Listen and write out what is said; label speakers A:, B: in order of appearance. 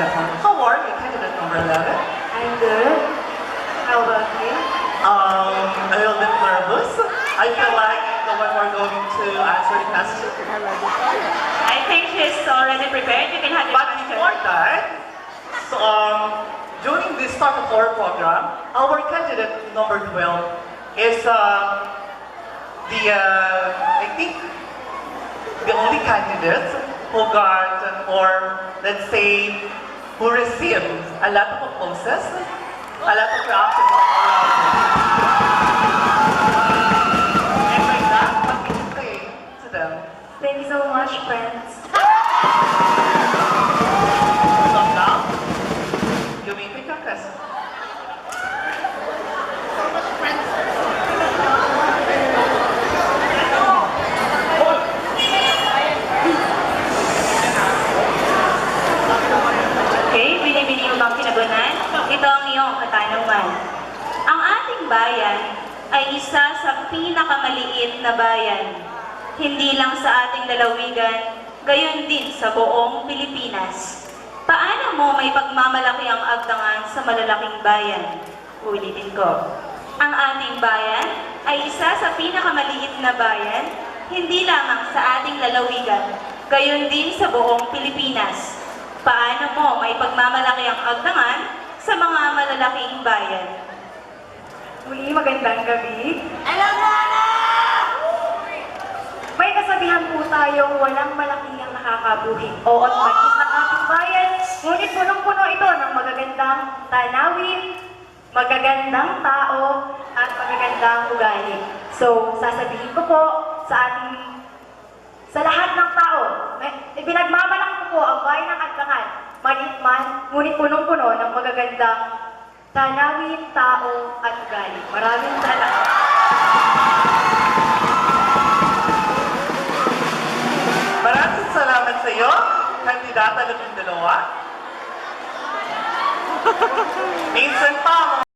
A: How are you, candidate number 11?
B: I'm good. How about you?
A: Um, a little bit nervous. I feel like the one we're going to answer the question.
C: I think she's already prepared. You can have your
A: But
C: question.
A: before that, so, um, during the start of our program, our candidate number 12 is uh, the, uh, I think, the only candidate who got, or let's say, who received a lot of applauses, a lot of reactions?
B: Thank you so much, friends.
A: So now, you may take your question.
C: Okay, binibili mo bang kinagunan? Ito ang iyong katanungan. Ang ating bayan ay isa sa pinakamaliit na bayan. Hindi lang sa ating lalawigan, gayon din sa buong Pilipinas. Paano mo may pagmamalaki ang agdangan sa malalaking bayan? Ulitin ko. Ang ating bayan ay isa sa pinakamaliit na bayan, hindi lamang sa ating lalawigan, gayon din sa buong Pilipinas. Paano mo may pagmamalaki ang agdangan sa mga malalaking bayan?
B: Muli, magandang gabi. May kasabihan po tayong walang malaki ang nakakabuhi. Oo, at maliit ng ating bayan, ngunit punong-puno ito ng magagandang tanawin, magagandang tao, at magagandang ugali. So, sasabihin ko po sa ating sa lahat ng tao, ibinagmamalaki ko po ang bayan ng Agdangan, maliit man, ngunit punong-puno ng magagandang tanawin, tao, at ugali. Maraming salamat.
A: Maraming salamat sa iyo, kandidata ng dalawa. Minsan pa,